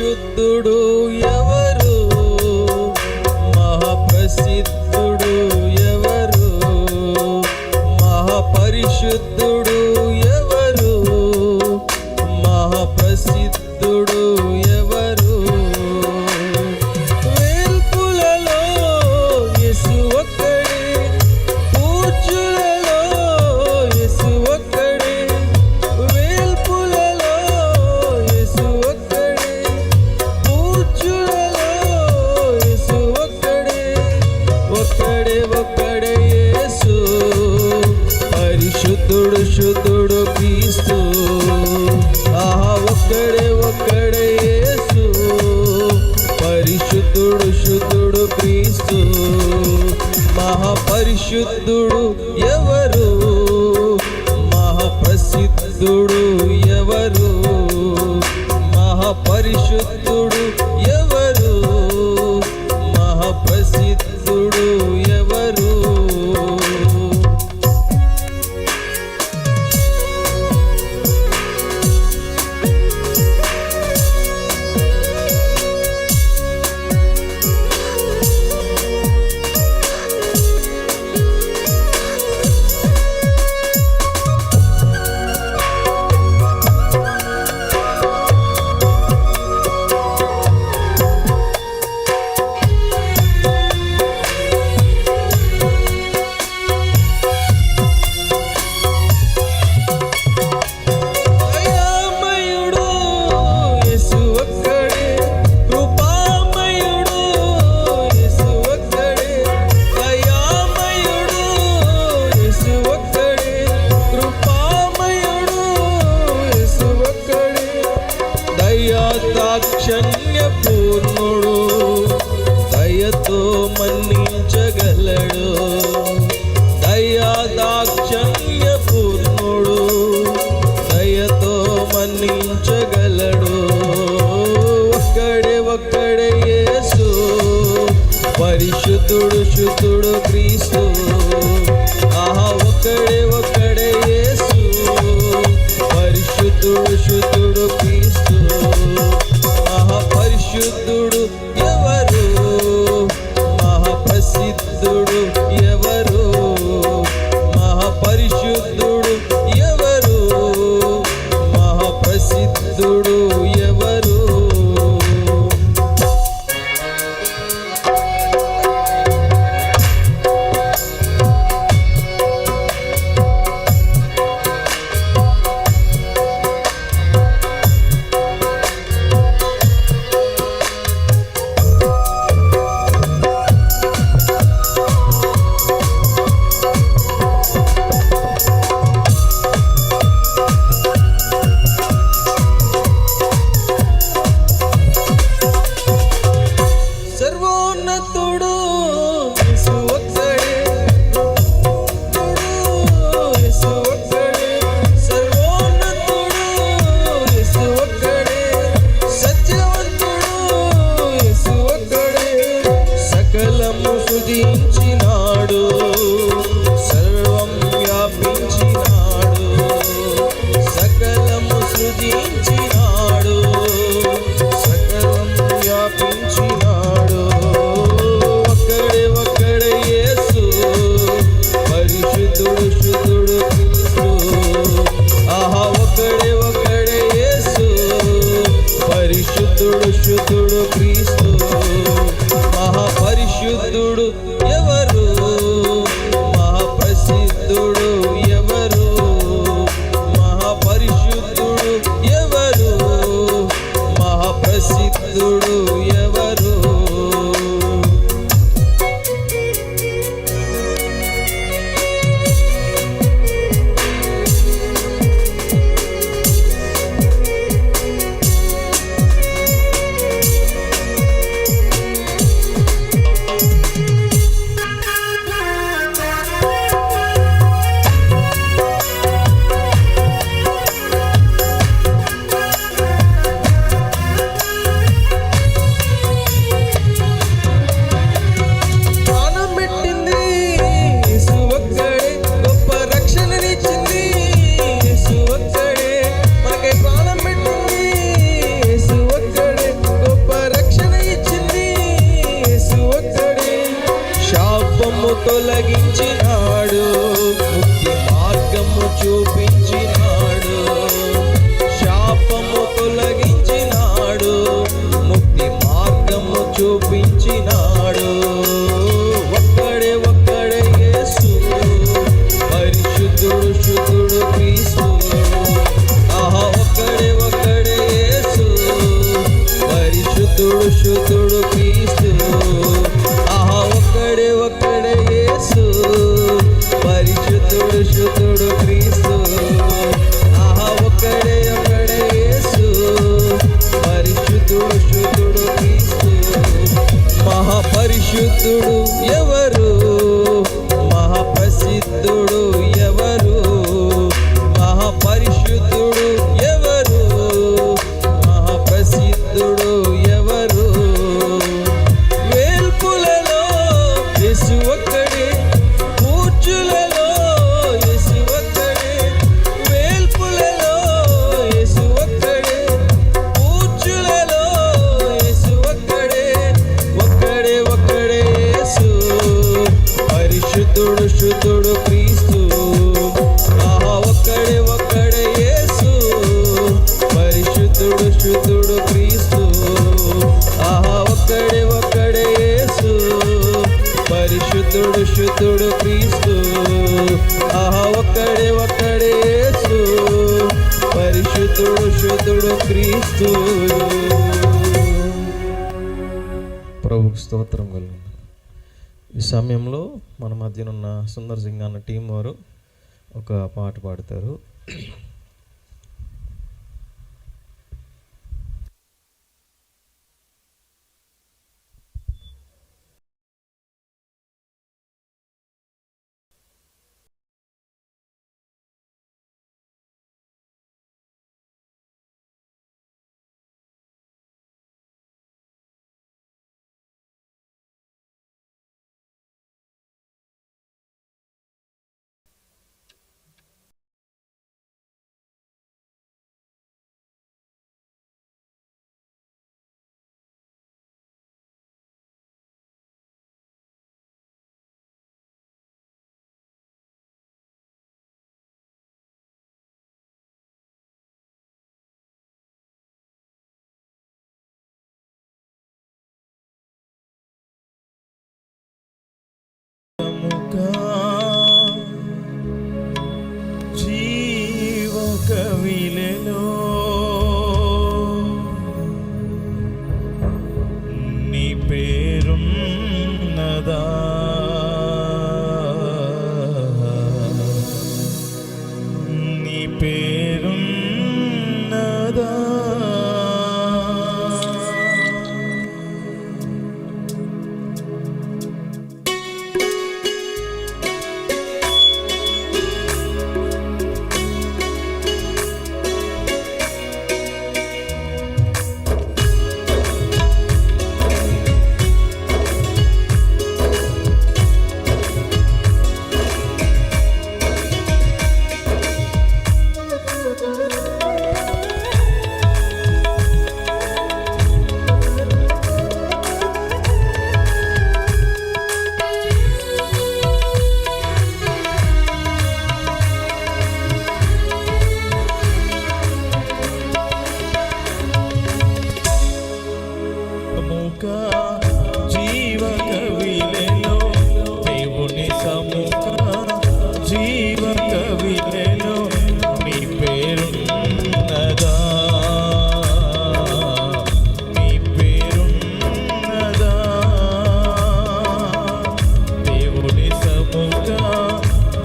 పరిశుద్ధుడు ఎవరు? మహాప్రసిద్ధ శుద్ధుడు శుద్ధుడు క్రీస్తు. ఆహా ఒక్కడే ఒక్కడే యేసు. పరిశుద్ధుడు శుద్ధుడు క్రీస్తు. మహాపరిశుద్ధుడు ఎవరు? మహాప్రసిద్ధుడు ఎవరు? మహాపరిశుద్ధుడు కారుణ్యపూర్ణుడు దయతో మన్నించగలడు. దయా దాక్షణ్యపూర్ణుడు దయతో మన్నించగలడు. ఒక్కడే ఒక్కడే యేసు పరిశుద్ధుడు శుద్ధుడు క్రీస్తు పరిశుద్ధుడు ఎవరు? লাগি పరిశుద్ధుడు శుద్ధుడు క్రీస్తు. ఆహా ఒక్కడే ఒక్కడే పరిశుద్ధుడు శుద్ధుడు క్రీస్తు. ప్రభుకు స్తోత్రం కలుగును. ఈ సమయంలో మన మధ్యనున్న సుందర్ సింగ్ అన్న టీం వారు ఒక పాట పాడతారు. go.